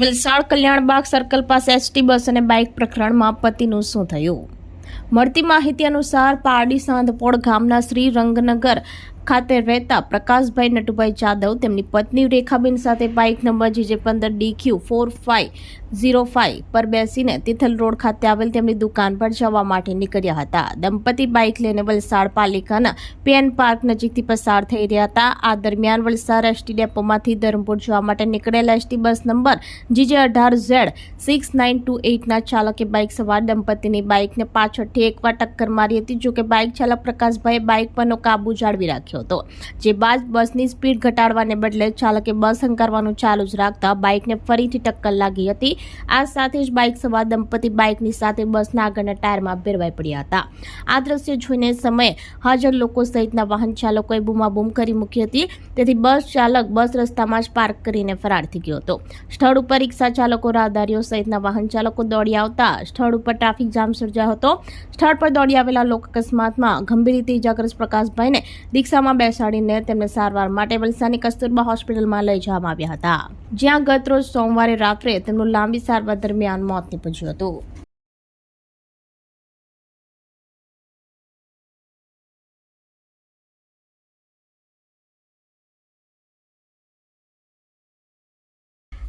Valsad Kalyanbaug circle પાસે ST bus અને bike પ્રકરણમાં પતિનું શું થયું? મળતી માહિતી અનુસાર પારડી સાંધપોળ ગામના શ્રી રંગનગર ખાતે રહેતા પ્રકાશભાઈ નટુભાઈ જાદવ તેમની પત્ની રેખાબેન સાથે બાઇક નંબર જીજે પંદર DQ four five zero five પર બેસીને તિથલ રોડ ખાતે આવેલ તેમની દુકાન પર જવા માટે નીકળ્યા હતા. દંપતી બાઇક લઈને વલસાડ પાલિકાના પેન પાર્ક નજીકથી પસાર થઈ રહ્યા હતા. આ દરમિયાન વલસાડ એસટી ડેપોમાંથી ધરમપુર જવા માટે નીકળેલા એસટી બસ નંબર જીજે અઢાર ઝેડ સિક્સ નાઇન ટુ એઇટના ચાલકે બાઇક સવાર દંપતીની બાઇકને પાછળથી એકવાર ટક્કર મારી હતી. જોકે બાઇક ચાલક પ્રકાશભાઈએ બાઇક પરનો કાબુ જાળવી રાખ્યો. હતો. જે બાદ બસની સ્પીડ ઘટાડવાને બદલે ચાલકે બસ હંકારવાનું ચાલુ જ રાખતા બાઇકને ફરીથી ટક્કર લાગી હતી. આ સાથે જ બાઇક સવાર દંપતી બાઇકની સાથે બસના આગળના ટાયરમાં ભેરવાઈ પડ્યા હતા. આ દ્રશ્ય જોઈને સમયે હાજર લોકો સહિતના વાહન ચાલકોએ બૂમાબૂમ કરી મૂકી હતી. તેથી બસ ચાલક બસ રસ્તામાં જ પાર્ક કરીને ફરાર થઈ ગયો હતો. સ્થળ ઉપર રિક્ષા ચાલકો, રાહદારીઓ સહિતના વાહન ચાલકો દોડી આવતા સ્થળ ઉપર ટ્રાફિક જામ સર્જાયો હતો. સ્થળ પર દોડી આવેલા લોક અકસ્માતમાં ગંભીર રીતે ઇજાગ્રસ્ત પ્રકાશભાઈને રિક્ષામાં બેસાડીને તેમને સારવાર માટે વલસાડની કસ્તુરબા હોસ્પિટલમાં લઈ જવામાં આવ્યા હતા. જ્યાં ગત રોજ સોમવારે રાત્રે તેમનું લાંબી સારવાર દરમિયાન મોત નીપજ્યું હતું.